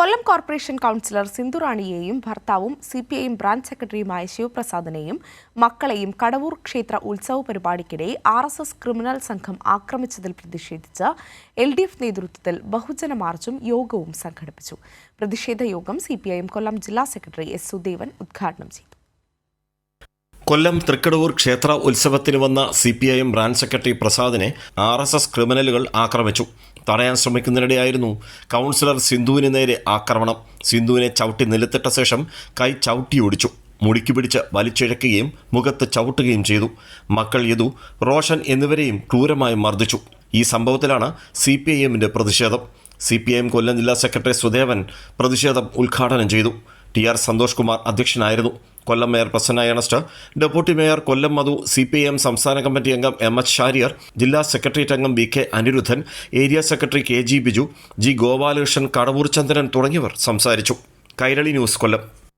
കൊല്ലം corporation councillor സിന്ധുറാണിയെയും ഭർത്താവും C P I branch സെക്രട്ടറിയുമായ ശിവപ്രസാദിനെയും മക്കളെയും കടവൂർ ക്ഷേത്ര ഉത്സവ പരിപാടിക്കിടെ ആർ എസ് എസ് ക്രിമിനൽ സംഘം ആക്രമിച്ചതിൽ പ്രതിഷേധിച്ച് എൽ ഡി എഫ് നേതൃത്വത്തിൽ ബഹുജന മാർച്ചും യോഗവും സംഘടിപ്പിച്ചു. പ്രതിഷേധ യോഗം C P I M Kollam ജില്ലാ സെക്രട്ടറി എസ് സുദേവൻ ഉദ്ഘാടനം ചെയ്തു. കൊല്ലം തൃക്കടവൂർ ക്ഷേത്ര ഉത്സവത്തിന് വന്ന C P I M branch secretary പ്രസാദിനെ R S S ക്രിമിനലുകൾ ആക്രമിച്ചു. തടയാൻ ശ്രമിക്കുന്നതിനിടെയായിരുന്നു കൗൺസിലർ സിന്ധുവിന് നേരെ ആക്രമണം. സിന്ധുവിനെ ചവിട്ടി നിലത്തിട്ട ശേഷം കൈ ചവിട്ടിയോടിച്ചു. മുടിക്കു പിടിച്ച് വലിച്ചിഴക്കുകയും മുഖത്ത് ചവിട്ടുകയും ചെയ്തു. മക്കൾ യദു റോഷൻ എന്നിവരെയും ക്രൂരമായി മർദ്ദിച്ചു. ഈ സംഭവത്തിലാണ് സി പി ഐ എമ്മിന്റെ പ്രതിഷേധം. C P I M Kollam ജില്ലാ സെക്രട്ടറി സുദേവൻ പ്രതിഷേധം ഉദ്ഘാടനം ചെയ്തു. ടി ആർ സന്തോഷ് കുമാർ അധ്യക്ഷനായിരുന്നു. Kollam mayor Prasanna Ernest deputy mayor Kollam Madhu C P M സംസ്ഥാന കമ്മിറ്റി അംഗം എം എച്ച് ഷാരിയർ ജില്ലാ സെക്രട്ടേറിയറ്റ് അംഗം V K Aniruddhan area secretary K G Biju G Gopalakrishnan Kadavoor Chandran തുടങ്ങിയവർ സംസാരിച്ചു. കൈരളി ന്യൂസ് കൊല്ലം.